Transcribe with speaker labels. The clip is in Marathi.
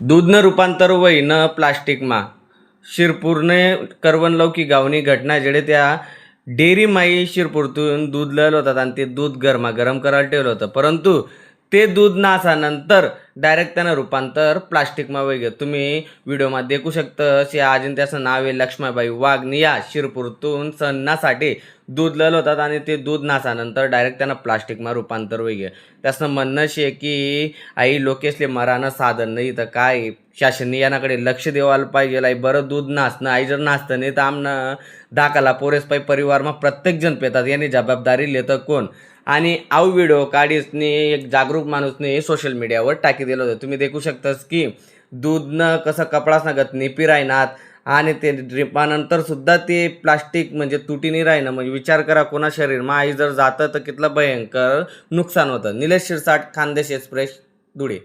Speaker 1: दूधनं रूपांतर होईन प्लास्टिकमा शिरपूरने करवनलौकी गावनी घटना जेडे त्या डेअरी माई शिरपूरतून दूध लळलं होतात आणि ते दूध गरमा गरम करायला ठेवलं होतं परंतु ते दूध नासानंतर डायरेक्ट त्यानं रूपांतर प्लास्टिकमा वगैरे. तुम्ही व्हिडिओमध्ये देखू शकतस. या अजून त्याचं नाव आहे लक्ष्माबाई वाघ या शिरपूरतून सन्नासाठी दूध लल होतात आणि ते दूध नासानंतर डायरेक्ट त्यानं प्लास्टिकमा रूपांतर वगैरे. त्याचं म्हणणं शे की आई लोकेशले मरानं साधन नाही तर काय? शासन यानाकडे लक्ष देवायला पाहिजे. आई बरं दूध नाचणं आई जर नाचतं नाही तर आमनं दाखला पोरेसपाई परिवारमा प्रत्येक जण पेतात. याने जबाबदारी लेतं कोण? आणि आव व्हिडिओ काढीसने एक जागरूक माणूसने सोशल मीडियावर टाकी दिलं होतं. तुम्ही देखू शकतास की दूधनं कसं कपडाच नागत निपी राहणार आणि ते ड्रिपानंतर सुद्धा ते प्लास्टिक म्हणजे तुटीने राहीनं म्हणजे विचार करा कोणा शरीरमा आई जर जातं तर कितलं भयंकर नुकसान होतं. निलेश शिरसाट खानदेश एक्सप्रेस धुळे.